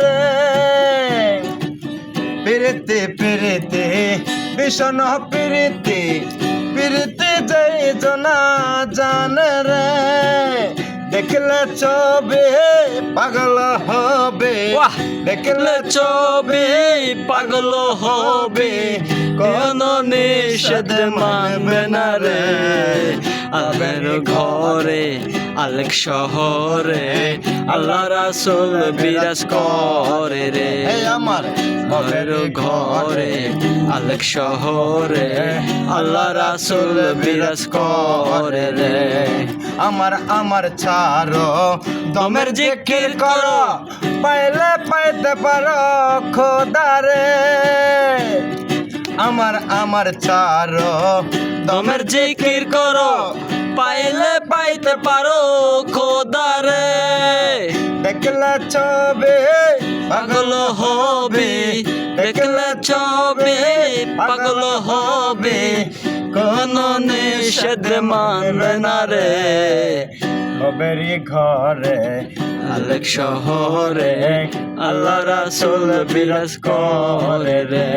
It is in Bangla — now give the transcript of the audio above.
রে। পিরিতি পিরিতি ভীষণ পিরিতি পিরিতি যেই জনা জানে রে। দেখলে ছবি পাগল হবে! দেখলে ছবি পাগল হবে। কোন নিষেধ মানবে না রে। আল্লাহর ঘরে আলেক শহরে আল্লাহ রাসুল বিরাজ করে রে। আমার ঘরের ঘরে আলেক শহরে আল্লাহ রাসুল বিরাজ করে রে। আমার আমার ছাড়ো দমের জিকির করো পাইলে পাইতে পারো খোদারে। আমার আমার ছাড়ো দমের জিকির করো পাইলে পাইতে পারো খোদারে। দেখলে চবে, পাগল হবে। দেখলা চবে, পাগল হবে। কোন নিষেধ মানবে রে। কবেরি ঘরে, আলেক শহরে, আল্লাহ রাসুল বিরাজ করে রে।